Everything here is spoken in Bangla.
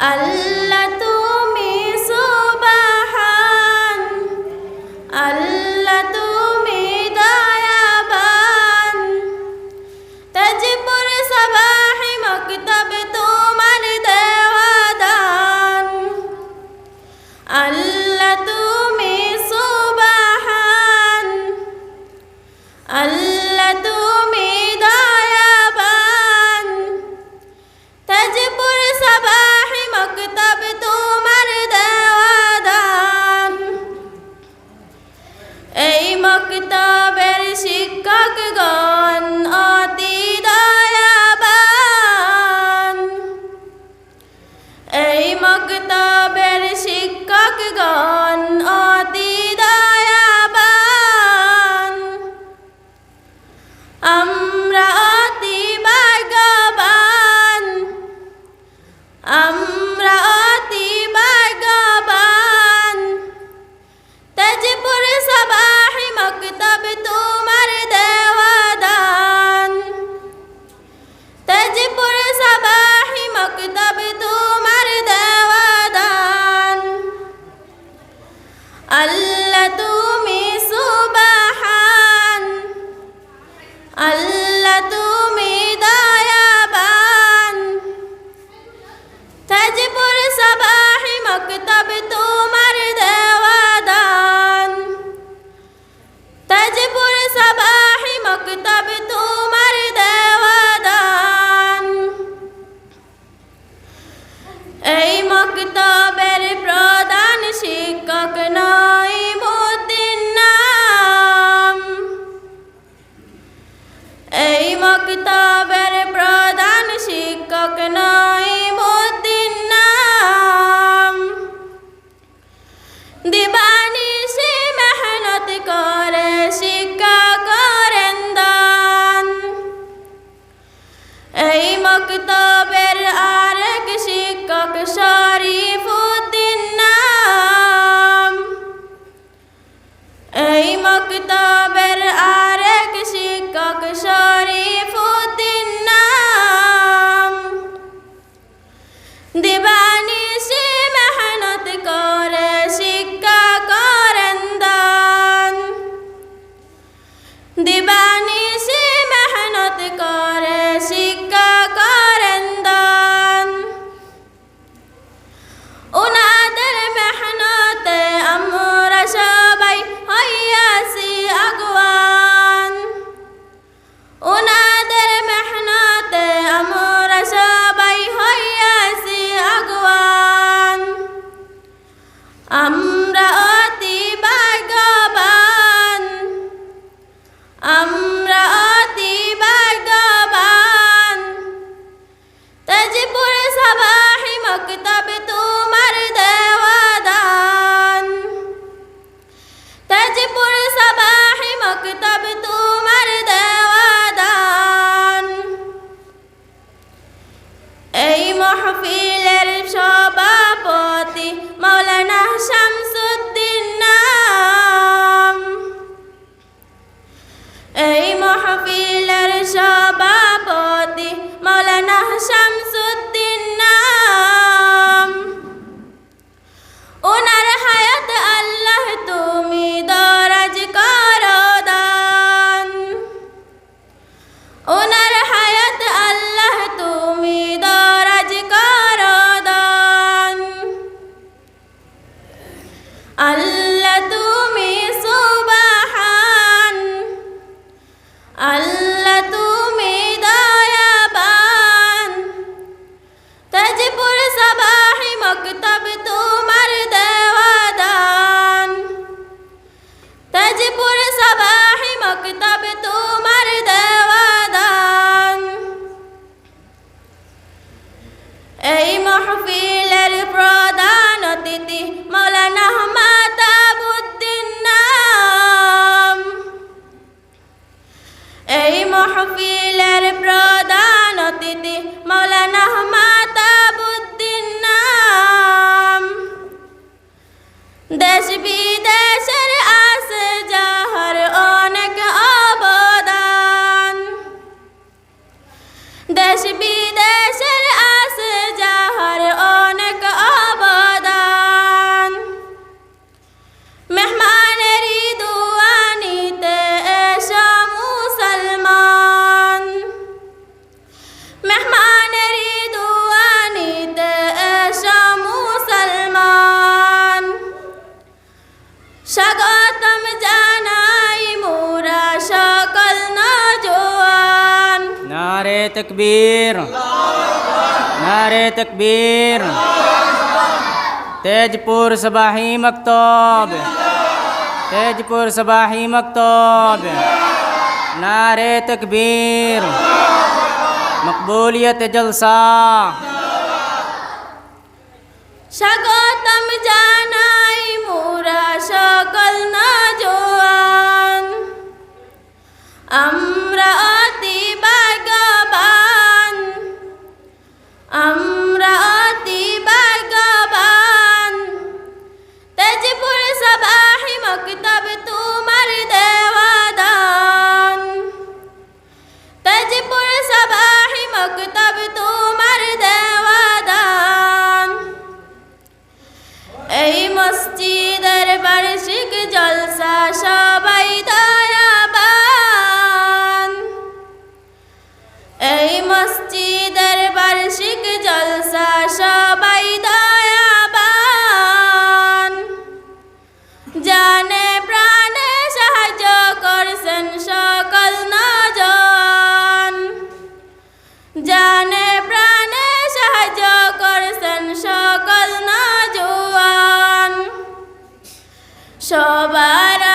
Allah আল্লাহ ওই মক্তবের আরেক শিক্ষক শরীফ নাম। দিবা আমরা এই মহফিলের প্রধান অতিথি মৌলানা মাতাবুদ্দিন নাম। এই মহফিলের প্রধান অতিথি মৌলানা মাতাবুদ্দিন নাম। দেশ বিদেশের আছে যাহার অনেক অবদান। দেশ বিদেশ নারে তকবীর নারে তকবীর। তেজপুর সবাহি মকতব, তেজপুর সবাহি মকতব, নারে তকবীর। মকবুলিয়ত জলসা। স্বাগতম জানাই মোরা সকল না জোয়ান আম সবার